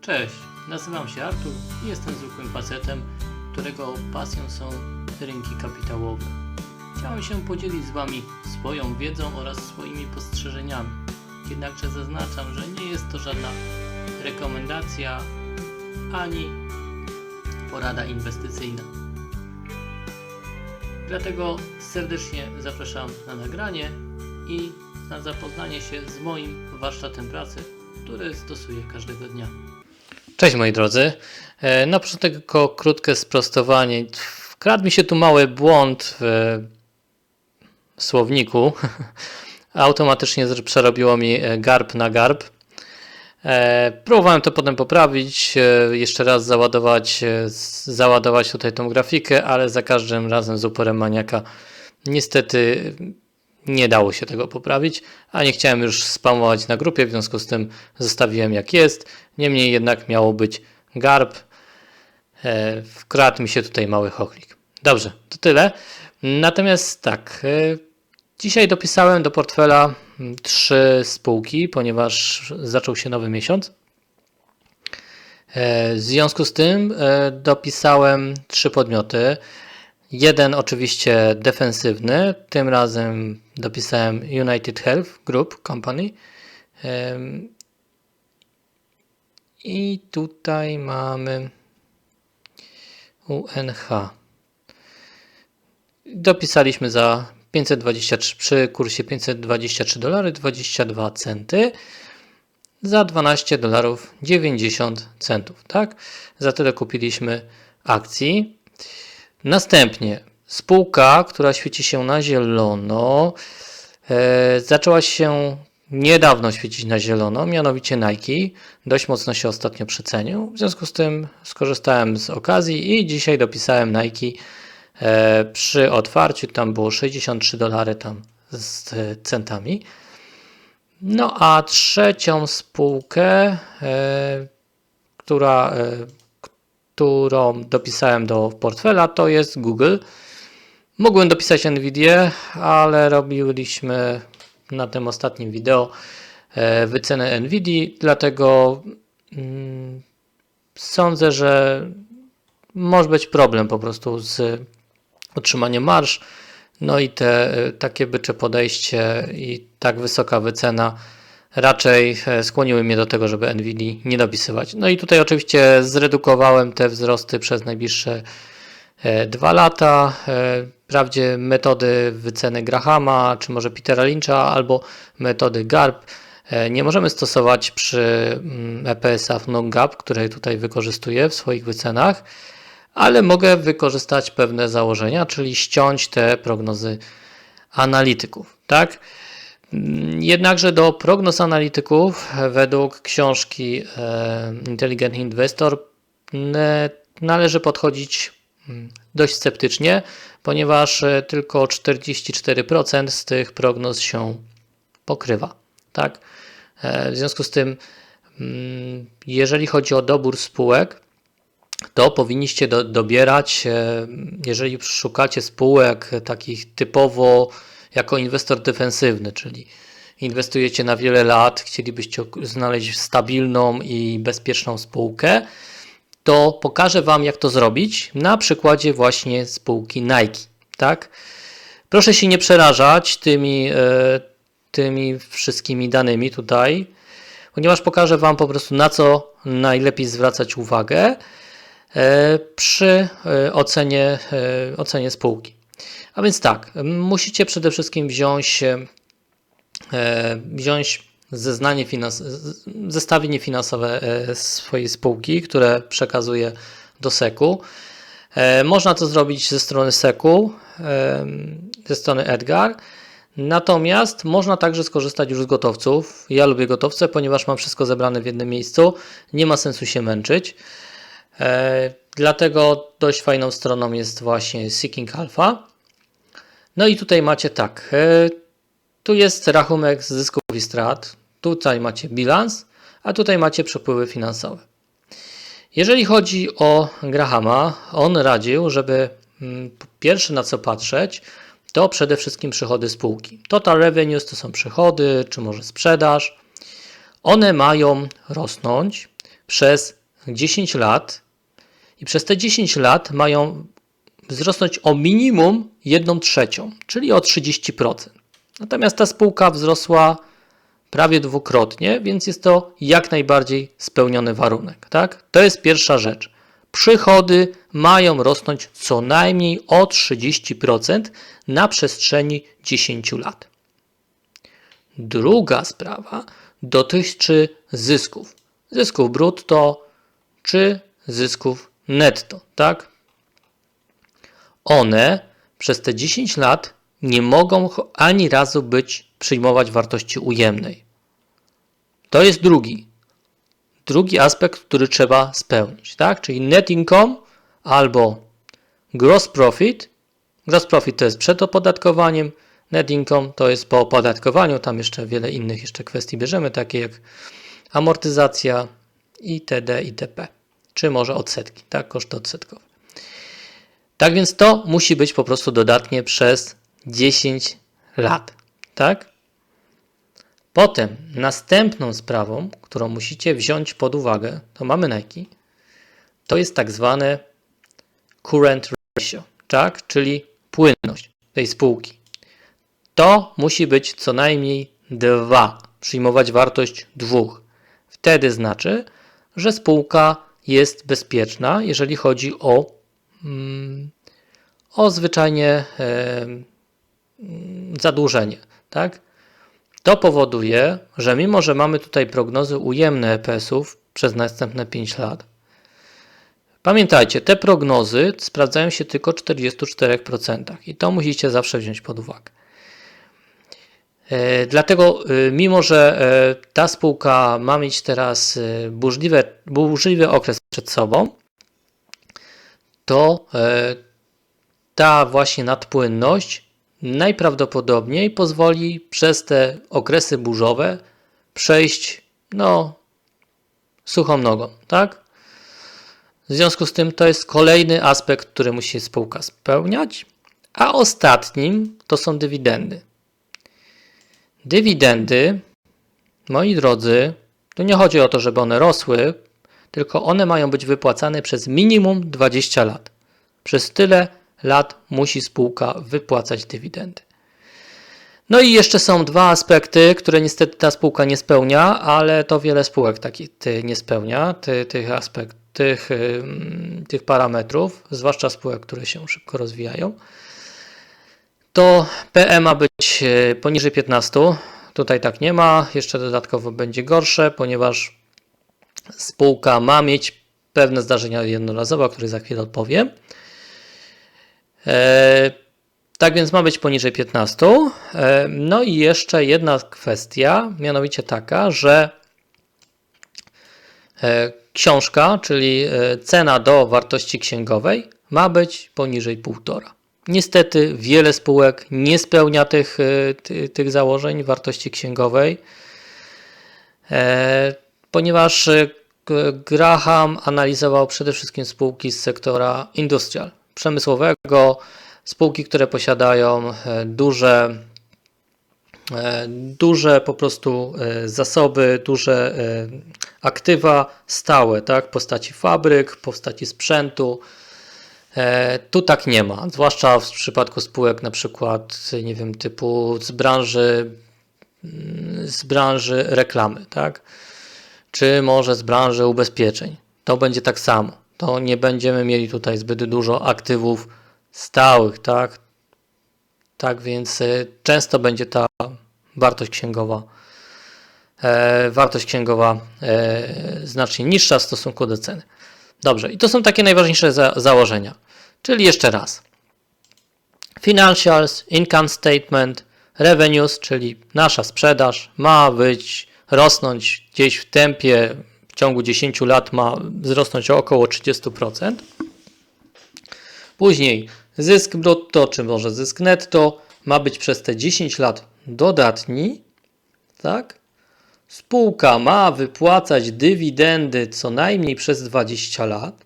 Cześć, nazywam się Artur i jestem zwykłym facetem, którego pasją są rynki kapitałowe. Chciałem się podzielić z Wami swoją wiedzą oraz swoimi spostrzeżeniami. Jednakże zaznaczam, że nie jest to żadna rekomendacja ani porada inwestycyjna. Dlatego serdecznie zapraszam na nagranie i na zapoznanie się z moim warsztatem pracy, który stosuję każdego dnia. Cześć moi drodzy. E, Na początek tylko krótkie sprostowanie. Wkradł mi się tu mały błąd w słowniku. Automatycznie przerobiło mi e, garb na garb. E, Próbowałem to potem poprawić, jeszcze raz załadować, załadować tutaj tą grafikę, ale za każdym razem z uporem maniaka niestety nie dało się tego poprawić, a nie chciałem już spamować na grupie, w związku z tym zostawiłem jak jest. Niemniej jednak miało być garb. E, wkradł mi się tutaj mały chochlik. Dobrze, to tyle. Natomiast tak, e, dzisiaj dopisałem do portfela mm, trzy spółki, ponieważ zaczął się nowy miesiąc. E, W związku z tym dopisałem trzy podmioty. Jeden oczywiście defensywny, tym razem dopisałem United Health Group Company. I tutaj mamy UNH. Dopisaliśmy za 523 przy kursie 523 dolary 22 centy za 12 dolarów 90 centów, tak? Za tyle kupiliśmy akcji. Następnie spółka, która świeci się na zielono, e, zaczęła się niedawno świecić na zielono, mianowicie Nike. Dość mocno się ostatnio przecenił. W związku z tym skorzystałem z okazji i dzisiaj dopisałem Nike e, przy otwarciu. Tam było 63 dolary tam z centami. No a trzecią spółkę, e, która, którą dopisałem do portfela, to jest Google. Mogłem dopisać Nvidia, ale robiliśmy na tym ostatnim wideo e, wycenę Nvidia, dlatego mm, sądzę, że może być problem po prostu z utrzymaniem marsz. No i te e, takie bycze podejście i tak wysoka wycena raczej e, skłoniły mnie do tego, żeby Nvidia nie dopisywać. No i tutaj oczywiście zredukowałem te wzrosty przez najbliższe e, dwa lata. E, Wprawdzie metody wyceny Grahama, czy może Petera Lyncha, albo metody GARP nie możemy stosować przy mm, EPS-ach non-GAP, które tutaj wykorzystuję w swoich wycenach, ale mogę wykorzystać pewne założenia, czyli ściąć te prognozy analityków, tak? Mm, Jednakże do prognoz analityków według książki e, Intelligent Investor należy podchodzić mm, dość sceptycznie, ponieważ e, tylko 44% z tych prognoz się pokrywa, tak? E, W związku z tym, mm, jeżeli chodzi o dobór spółek, to powinniście do, dobierać, jeżeli szukacie spółek takich typowo jako inwestor defensywny, czyli inwestujecie na wiele lat, chcielibyście znaleźć stabilną i bezpieczną spółkę, to pokażę Wam, jak to zrobić na przykładzie właśnie spółki Nike. Tak? Proszę się nie przerażać tymi, e, tymi wszystkimi danymi tutaj, ponieważ pokażę Wam po prostu na co najlepiej zwracać uwagę e, przy e, ocenie, ocenie spółki. A więc tak, musicie przede wszystkim wziąć, e, wziąć zeznanie finans, zestawienie finansowe e, swojej spółki, które przekazuje do SEC-u. E, Można to zrobić ze strony SEC-u, e, ze strony Edgar. Natomiast można także skorzystać już z gotowców. Ja lubię gotowce, ponieważ mam wszystko zebrane w jednym miejscu. Nie ma sensu się męczyć. Dlatego dość fajną stroną jest właśnie Seeking Alpha. No i tutaj macie tak. e, Tu jest rachunek zysków i strat. Tutaj macie bilans, a tutaj macie przepływy finansowe. Jeżeli chodzi o Grahama, on radził, żeby mm, pierwsze na co patrzeć, to przede wszystkim przychody spółki. Total revenues to są przychody, czy może sprzedaż. One mają rosnąć przez 10 lat i przez te 10 lat mają wzrosnąć o minimum 1 trzecią, czyli o 30%. Natomiast ta spółka wzrosła prawie dwukrotnie, więc jest to jak najbardziej spełniony warunek. Tak? To jest pierwsza rzecz. Przychody mają rosnąć co najmniej o 30% na przestrzeni 10 lat. Druga sprawa dotyczy zysków. Zysków brutto czy zysków netto, tak? One przez te 10 lat nie mogą ani razu być przyjmować wartości ujemnej. To jest drugi, drugi aspekt, który trzeba spełnić, tak? Czyli net income albo gross profit. Gross profit to jest przed opodatkowaniem, net income to jest po opodatkowaniu. Tam jeszcze wiele innych jeszcze kwestii bierzemy, takie jak amortyzacja itd. itp. Czy może odsetki, tak? Koszty odsetkowe. Tak więc to musi być po prostu dodatnie przez 10 lat, tak? Potem następną sprawą, którą musicie wziąć pod uwagę, to mamy Nike, to jest tak zwane current ratio, tak? czyli płynność tej spółki. To musi być co najmniej 2, przyjmować wartość dwóch. Wtedy znaczy, że spółka jest bezpieczna, jeżeli chodzi o, mm, o zwyczajnie zadłużenie. Tak? To powoduje, że mimo, że mamy tutaj prognozy ujemne EPS-ów przez następne 5 lat, pamiętajcie, te prognozy sprawdzają się tylko w 44% i to musicie zawsze wziąć pod uwagę. E, Dlatego, e, mimo że e, ta spółka ma mieć teraz burzliwe, burzliwy okres przed sobą, to ta właśnie nadpłynność najprawdopodobniej pozwoli przez te okresy burzowe przejść no suchą nogą, tak? W związku z tym to jest kolejny aspekt, który musi spółka spełniać, a ostatnim to są dywidendy. Dywidendy, moi drodzy, tu nie chodzi o to, żeby one rosły, tylko one mają być wypłacane przez minimum 20 lat. Przez tyle lat musi spółka wypłacać dywidendy. No i jeszcze są dwa aspekty, które niestety ta spółka nie spełnia, ale to wiele spółek takich nie spełnia, ty, tych aspekt, tych, tych parametrów, zwłaszcza spółek, które się szybko rozwijają. To PE ma być e, poniżej 15. Tutaj tak nie ma. Jeszcze dodatkowo będzie gorsze, ponieważ spółka ma mieć pewne zdarzenia jednorazowe, o których za chwilę odpowiem. E, tak więc ma być poniżej 15. E, no i jeszcze jedna kwestia, mianowicie taka, że książka, czyli cena do wartości księgowej, ma być poniżej 1,5. Niestety wiele spółek nie spełnia tych, e, ty, tych założeń wartości księgowej, e, ponieważ e, Graham analizował przede wszystkim spółki z sektora industrial, przemysłowego, spółki, które posiadają duże, duże po prostu zasoby, duże aktywa stałe, tak, w postaci fabryk, w postaci sprzętu. E, Tu tak nie ma, zwłaszcza w przypadku spółek na przykład, nie wiem, typu z branży, mm, z branży reklamy, tak? Czy może z branży ubezpieczeń. To będzie tak samo. To nie będziemy mieli tutaj zbyt dużo aktywów stałych, tak? Tak więc e, często będzie ta wartość księgowa, e, wartość księgowa znacznie niższa w stosunku do ceny. Dobrze, i to są takie najważniejsze za założenia. Czyli jeszcze raz. Financials, income statement, revenues, czyli nasza sprzedaż ma być, rosnąć gdzieś w tempie w ciągu 10 lat ma wzrosnąć o około 30%. Później zysk brutto, czy może zysk netto ma być przez te 10 lat dodatni, tak? Spółka ma wypłacać dywidendy co najmniej przez 20 lat.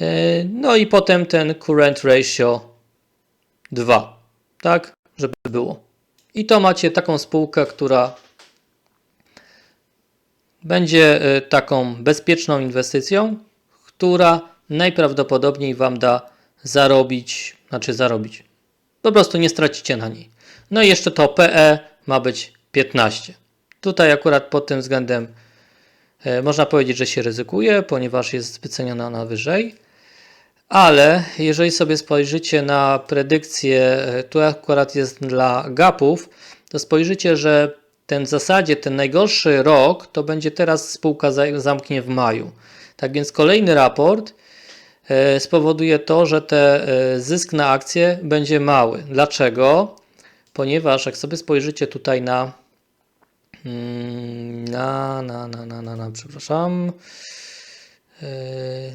E, No i potem ten current ratio 2, tak, żeby było. I to macie taką spółkę, która będzie y, taką bezpieczną inwestycją, która najprawdopodobniej Wam da zarobić, znaczy zarobić. Po prostu nie stracicie na niej. No i jeszcze to PE ma być 15. Tutaj akurat pod tym względem e, można powiedzieć, że się ryzykuje, ponieważ jest wyceniona na wyżej. Ale jeżeli sobie spojrzycie na predykcję, e, tu akurat jest dla gapów, to spojrzycie, że ten w zasadzie ten najgorszy rok to będzie teraz spółka za- zamknie w maju. Tak więc kolejny raport e, spowoduje to, że te zysk na akcję będzie mały. Dlaczego? Ponieważ jak sobie spojrzycie tutaj na na, na, na, na, na, na przepraszam, e,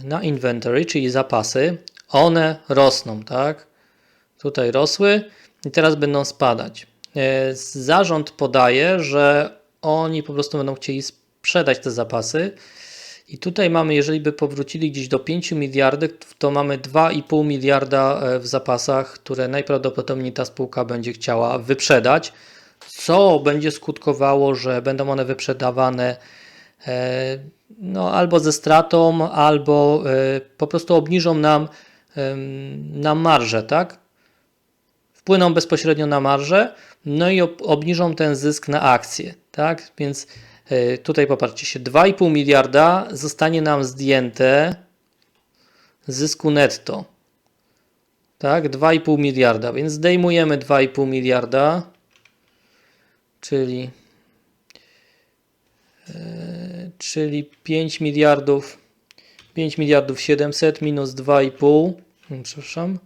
na inventory, czyli zapasy, one rosną, tak? Tutaj rosły i teraz będą spadać. E, Zarząd podaje, że oni po prostu będą chcieli sprzedać te zapasy. I tutaj mamy, jeżeli by powrócili gdzieś do 5 miliardów, to mamy 2,5 miliarda e, w zapasach, które najprawdopodobniej ta spółka będzie chciała wyprzedać, co będzie skutkowało, że będą one wyprzedawane e, no, albo ze stratą, albo e, po prostu obniżą nam, nam marżę, tak? wpłyną bezpośrednio na marżę, no i ob- obniżą ten zysk na akcje, tak? Więc y, tutaj popatrzcie się, 2,5 miliarda zostanie nam zdjęte zysku netto. Tak, 2,5 miliarda, więc zdejmujemy 2,5 miliarda, czyli y, czyli 5 miliardów 5 miliardów 700 minus 2,5 mm, przepraszam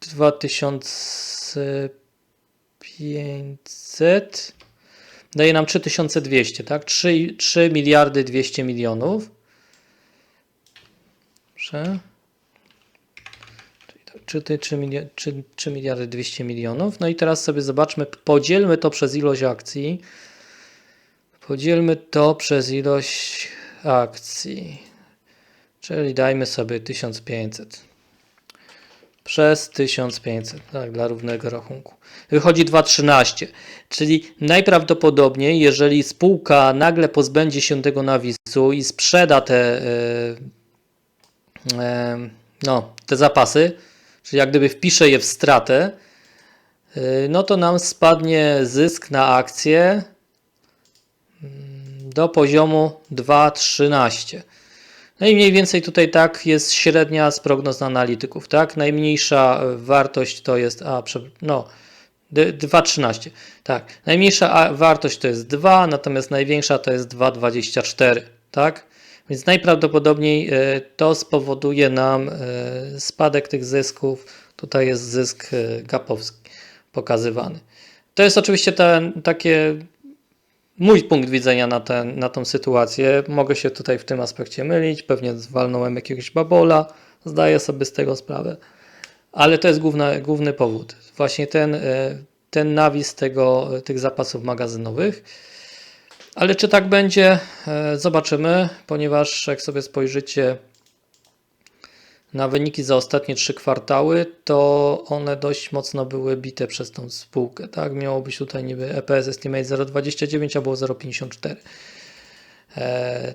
2500 daje nam 3200, tak? 3, 3 miliardy 200 milionów. Proszę. Czyli tak, 3, 3, miliardy, 3, 3 miliardy 200 milionów. No i teraz sobie zobaczmy, podzielmy to przez ilość akcji. Podzielmy to przez ilość akcji. Czyli dajmy sobie 1500 przez 1500, tak, dla równego rachunku. Wychodzi 2,13, czyli najprawdopodobniej, jeżeli spółka nagle pozbędzie się tego nawisu i sprzeda te, e, e, no, te zapasy, czyli jak gdyby wpisze je w stratę, e, no to nam spadnie zysk na akcję mm, do poziomu 2,13. No i mniej więcej tutaj tak jest średnia z prognoz analityków, tak? Najmniejsza wartość to jest, a, no, d- 2,13, tak. Najmniejsza wartość to jest 2, natomiast największa to jest 2,24, tak? Więc najprawdopodobniej e, to spowoduje nam e, spadek tych zysków. Tutaj jest zysk e, gapowski pokazywany. To jest oczywiście ten, takie mój punkt widzenia na, ten, na tą sytuację. Mogę się tutaj w tym aspekcie mylić, pewnie zwalnąłem jakiegoś babola, zdaję sobie z tego sprawę, ale to jest główna, główny powód. Właśnie ten, ten nawis tego, tych zapasów magazynowych. Ale czy tak będzie, e, zobaczymy, ponieważ jak sobie spojrzycie na wyniki za ostatnie trzy kwartały, to one dość mocno były bite przez tą spółkę. Tak? Miało być tutaj niby EPS Estimate 0,29, a było 0,54. E,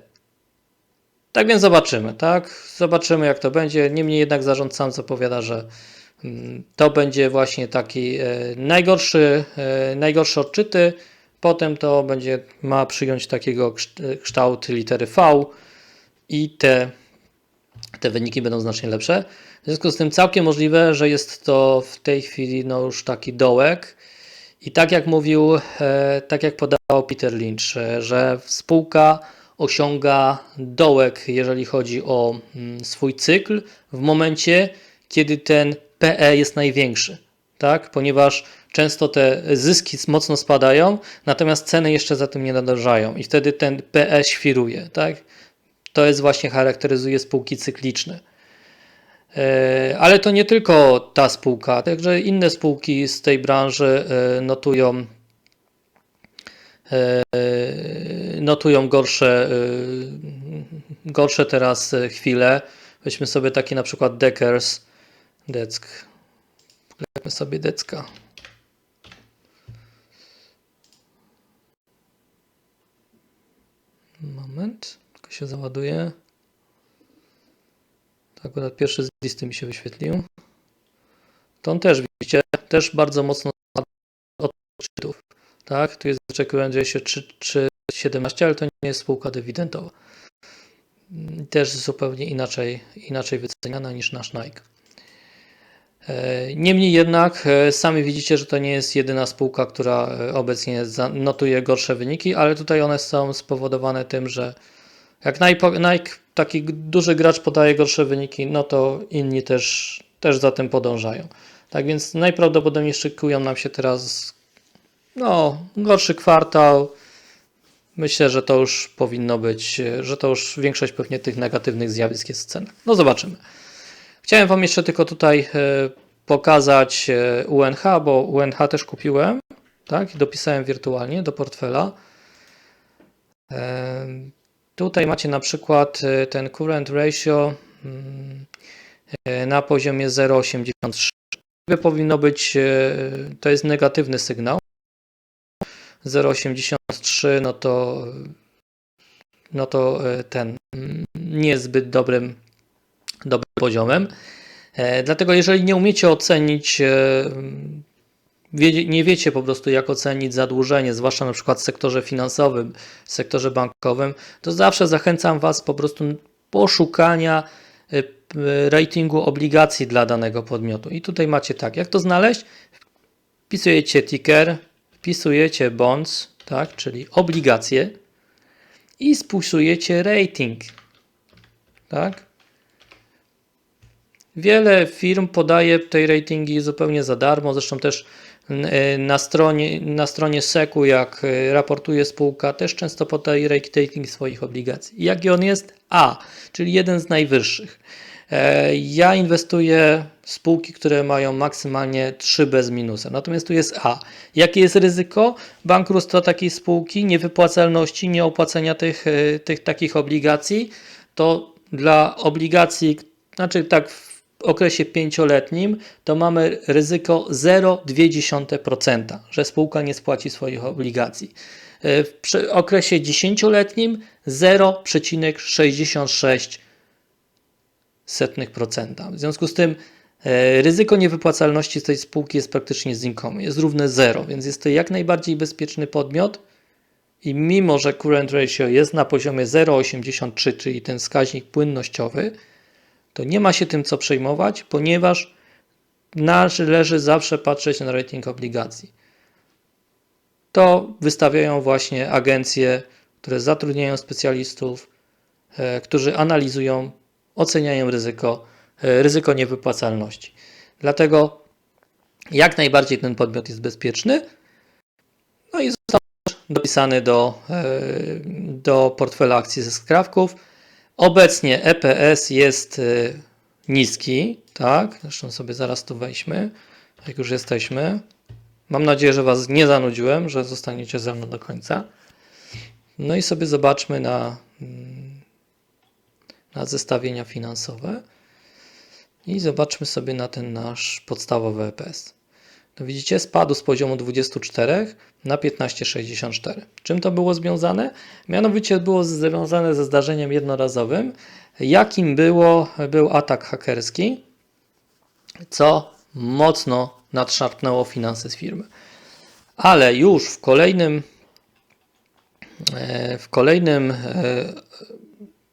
tak więc zobaczymy, tak? Zobaczymy jak to będzie. Niemniej jednak zarząd sam zapowiada, że mm, to będzie właśnie taki e, najgorszy, e, najgorsze odczyty. Potem to będzie ma przyjąć takiego kszt- kształt litery V i te te wyniki będą znacznie lepsze. W związku z tym całkiem możliwe, że jest to w tej chwili no już taki dołek. I tak jak mówił, e, tak jak podał Peter Lynch, e, że spółka osiąga dołek, jeżeli chodzi o mm, swój cykl, w momencie, kiedy ten PE jest największy. Tak? Ponieważ często te zyski mocno spadają, natomiast ceny jeszcze za tym nie nadążają i wtedy ten PE świruje. Tak? To jest właśnie charakteryzuje spółki cykliczne. E, Ale to nie tylko ta spółka, także inne spółki z tej branży e, notują e, notują gorsze, gorsze teraz chwile. Weźmy sobie taki na przykład Deckers. Deck. Weźmy sobie Decka. Moment, tylko się załaduje. Tak, akurat pierwszy z listy mi się wyświetlił. To on też, widzicie, też bardzo mocno odczytów. Tak, tu jest że się 3,17, ale to nie jest spółka dywidendowa. Mm, Też zupełnie inaczej, inaczej wyceniana niż nasz Nike. E, Niemniej jednak e, sami widzicie, że to nie jest jedyna spółka, która e, obecnie notuje gorsze wyniki, ale tutaj one są spowodowane tym, że jak Nike, taki duży gracz podaje gorsze wyniki, no to inni też, też za tym podążają. Tak więc najprawdopodobniej szykują nam się teraz no, gorszy kwartał. Myślę, że to już powinno być, że to już większość pewnie tych negatywnych zjawisk jest w cenach. No zobaczymy. Chciałem Wam jeszcze tylko tutaj e, pokazać e, UNH, bo UNH też kupiłem, tak, i dopisałem wirtualnie do portfela. E, Tutaj macie na przykład ten current ratio mm, na poziomie 0,83. Jakby Powinno być, to jest negatywny sygnał. 0,83 no to no to ten mm, nie jest zbyt dobrym, dobrym poziomem. E, Dlatego jeżeli nie umiecie ocenić, e, nie wiecie po prostu jak ocenić zadłużenie, zwłaszcza na przykład w sektorze finansowym, w sektorze bankowym, to zawsze zachęcam Was po prostu poszukania e, ratingu obligacji dla danego podmiotu. I tutaj macie tak, jak to znaleźć? Wpisujecie ticker, wpisujecie bonds, tak, czyli obligacje i spuszujecie rating. Tak? Wiele firm podaje te ratingi zupełnie za darmo. Zresztą też e, na stronie, na stronie SEC-u, jak e, raportuje spółka, też często podaje rating swoich obligacji. Jaki on jest? A, czyli jeden z najwyższych. E, Ja inwestuję w spółki, które mają maksymalnie 3 bez minusa. Natomiast tu jest A. Jakie jest ryzyko bankructwa takiej spółki, niewypłacalności, nieopłacenia tych, e, tych takich obligacji? To dla obligacji, znaczy tak okresie pięcioletnim, to mamy ryzyko 0,2%, że spółka nie spłaci swoich obligacji. E, W okresie dziesięcioletnim 0,66%. setnych procenta. W związku z tym e, ryzyko niewypłacalności tej spółki jest praktycznie znikome, jest równe zero, więc jest to jak najbardziej bezpieczny podmiot i mimo, że current ratio jest na poziomie 0,83, czyli ten wskaźnik płynnościowy, to nie ma się tym co przejmować, ponieważ należy zawsze patrzeć na rating obligacji. To wystawiają właśnie agencje, które zatrudniają specjalistów, e, którzy analizują, oceniają ryzyko, e, ryzyko niewypłacalności. Dlatego jak najbardziej ten podmiot jest bezpieczny. No i został dopisany do, e, do portfela akcji ze skrawków. Obecnie EPS jest e, niski, tak? Zresztą sobie zaraz tu wejdźmy, jak już jesteśmy. Mam nadzieję, że Was nie zanudziłem, że zostaniecie ze mną do końca. No i sobie zobaczmy na, mm, na zestawienia finansowe i zobaczmy sobie na ten nasz podstawowy EPS. Widzicie, spadł z poziomu 24 na 15,64. Czym to było związane? Mianowicie było związane ze zdarzeniem jednorazowym, jakim było, był atak hakerski, co mocno nadszarpnęło finanse z firmy. Ale już w kolejnym e, w kolejnym e,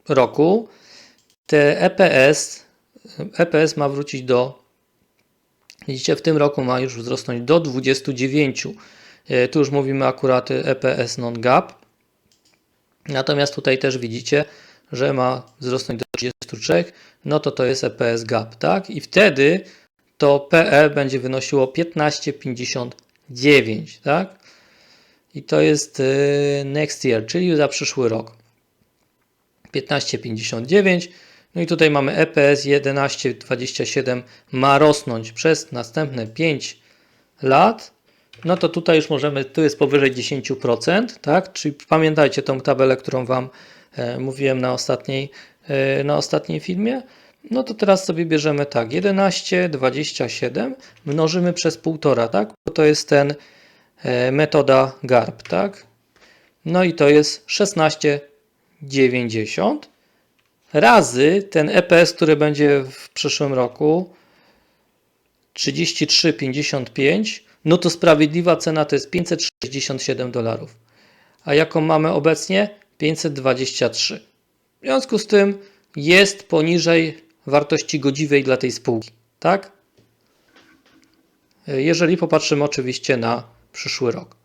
roku te EPS EPS ma wrócić do Widzicie, w tym roku ma już wzrosnąć do 29. E, Tu już mówimy akurat EPS non-gap. Natomiast tutaj też widzicie, że ma wzrosnąć do 33, no to to jest EPS gap, tak? I wtedy to PE będzie wynosiło 15,59, tak? I to jest e, next year, czyli za przyszły rok. 15,59. No i tutaj mamy EPS 11,27 ma rosnąć przez następne 5 lat. No to tutaj już możemy, tu jest powyżej 10%, tak? Czyli pamiętajcie tą tabelę, którą Wam e, mówiłem na ostatniej, e, na ostatniej filmie. No to teraz sobie bierzemy tak, 11,27 mnożymy przez 1,5, tak? Bo to jest ten e, metoda GARP, tak? No i to jest 16 90 razy ten EPS, który będzie w przyszłym roku 33,55, no to sprawiedliwa cena to jest 567 dolarów. A jaką mamy obecnie? 523. W związku z tym jest poniżej wartości godziwej dla tej spółki, tak? Jeżeli popatrzymy oczywiście na przyszły rok.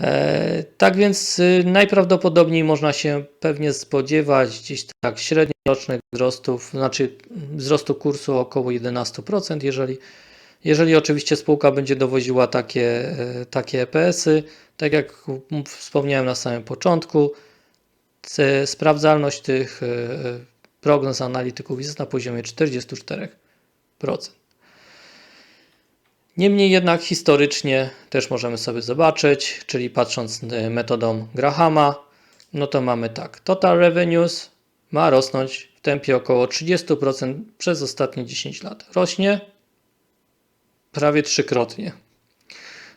E, tak więc y, najprawdopodobniej można się pewnie spodziewać gdzieś tak średniorocznych wzrostów, znaczy wzrostu kursu około 11%, jeżeli, jeżeli oczywiście spółka będzie dowoziła takie, e, takie EPS-y. Tak jak wspomniałem na samym początku, sprawdzalność tych e, prognoz analityków jest na poziomie 44%. Niemniej jednak historycznie też możemy sobie zobaczyć, czyli patrząc y, metodą Grahama, no to mamy tak, total revenues ma rosnąć w tempie około 30% przez ostatnie 10 lat. Rośnie prawie trzykrotnie.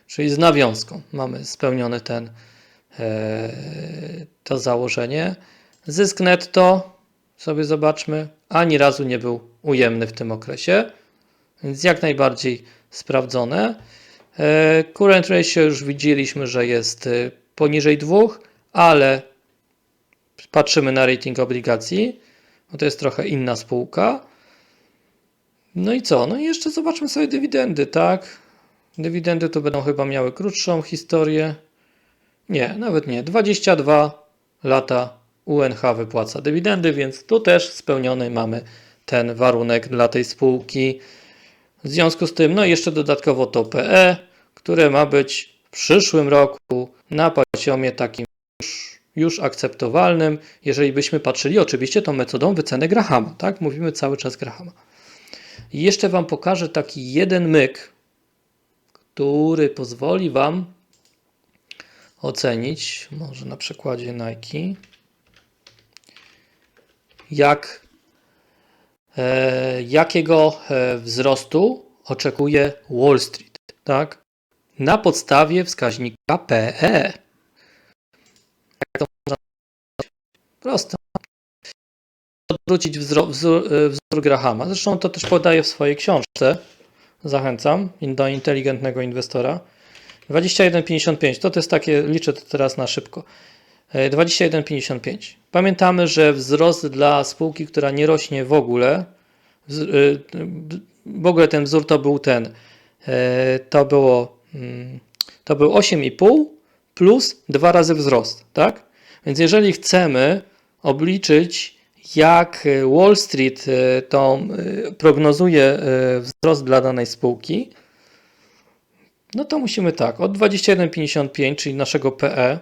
Czyli z nawiązką mamy spełnione ten, e, to założenie. Zysk netto sobie zobaczmy, ani razu nie był ujemny w tym okresie, więc jak najbardziej sprawdzone. E, Current ratio już widzieliśmy, że jest e, poniżej 2, ale patrzymy na rating obligacji, bo to jest trochę inna spółka. No i co? No i jeszcze zobaczmy sobie dywidendy, tak? Dywidendy tu będą chyba miały krótszą historię. Nie, nawet nie. 22 lata UNH wypłaca dywidendy, więc tu też spełniony mamy ten warunek dla tej spółki. W związku z tym, no jeszcze dodatkowo to PE, które ma być w przyszłym roku na poziomie takim już, już akceptowalnym, jeżeli byśmy patrzyli oczywiście tą metodą wyceny Grahama, tak? Mówimy cały czas Grahama. I jeszcze Wam pokażę taki jeden myk, który pozwoli Wam ocenić, może na przykładzie Nike, jak jakiego e, wzrostu oczekuje Wall Street, tak? Na podstawie wskaźnika PE. Jak to można Prosto. Odwrócić wzór, wzór, e, wzór Grahama. Zresztą to też podaję w swojej książce. Zachęcam do inteligentnego inwestora. 21,55 to, to jest takie, liczę to teraz na szybko. E, 21,55. Pamiętamy, że wzrost dla spółki, która nie rośnie w ogóle, y, w ogóle ten wzór to był ten, e, to było, mm, to był 8,5 plus dwa razy wzrost, tak? Więc jeżeli chcemy obliczyć, jak Wall Street e, to e, prognozuje e, wzrost dla danej spółki, no to musimy tak, od 21,55, czyli naszego PE,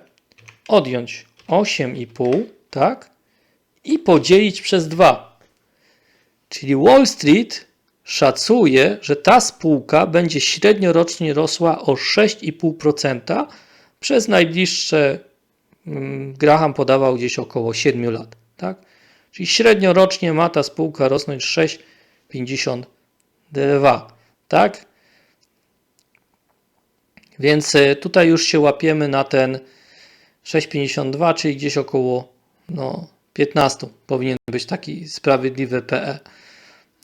odjąć 8,5, tak? I podzielić przez 2. Czyli Wall Street szacuje, że ta spółka będzie średnio rocznie rosła o 6,5% przez najbliższe, mm, Graham podawał gdzieś około 7 lat, tak? Czyli średnio rocznie ma ta spółka rosnąć 6,52, tak? Więc e, tutaj już się łapiemy na ten 6,52, czyli gdzieś około no, 15 powinien być taki sprawiedliwy PE.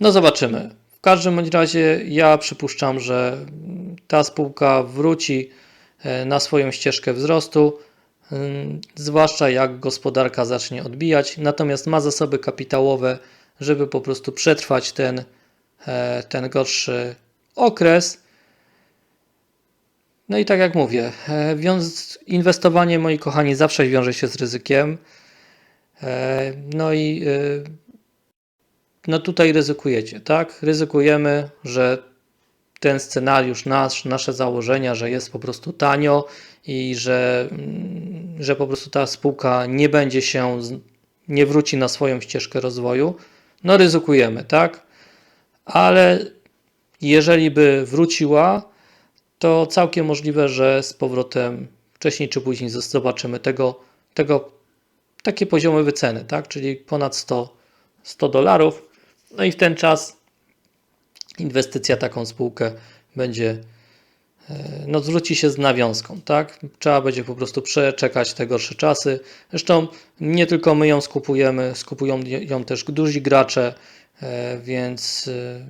No zobaczymy. W każdym bądź razie ja przypuszczam, że ta spółka wróci e, na swoją ścieżkę wzrostu, ym, zwłaszcza jak gospodarka zacznie odbijać, natomiast ma zasoby kapitałowe, żeby po prostu przetrwać ten, e, ten gorszy okres. No i tak jak mówię, e, inwestowanie, moi kochani, zawsze wiąże się z ryzykiem. E, No i e, no tutaj ryzykujecie, tak? Ryzykujemy, że ten scenariusz, nasz, nasze założenia, że jest po prostu tanio i że, mm, że po prostu ta spółka nie będzie się, nie wróci na swoją ścieżkę rozwoju, no ryzykujemy, tak? Ale jeżeli by wróciła, to całkiem możliwe, że z powrotem wcześniej czy później zobaczymy tego, tego takie poziomy wyceny, tak? Czyli ponad 100, 100 dolarów. No i w ten czas inwestycja taką spółkę będzie e, no, zwróci się z nawiązką, tak? Trzeba będzie po prostu przeczekać te gorsze czasy. Zresztą nie tylko my ją skupujemy, skupują ją też duzi gracze, e, więc, e,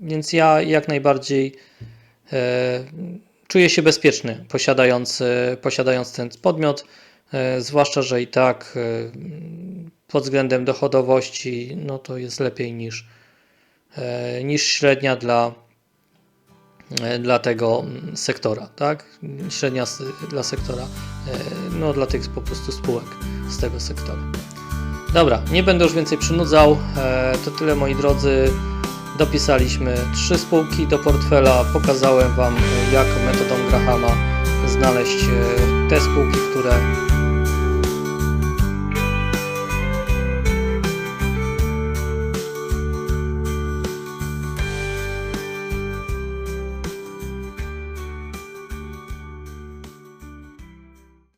więc ja jak najbardziej e, czuję się bezpieczny posiadając, e, posiadając ten podmiot, e, zwłaszcza, że i tak pod względem dochodowości no to jest lepiej niż, niż średnia dla, dla tego sektora, tak? Średnia dla sektora, no dla tych po prostu spółek z tego sektora. Dobra, nie będę już więcej przynudzał. To tyle moi drodzy. Dopisaliśmy trzy spółki do portfela. Pokazałem Wam, jak metodą Grahama znaleźć e, te spółki, które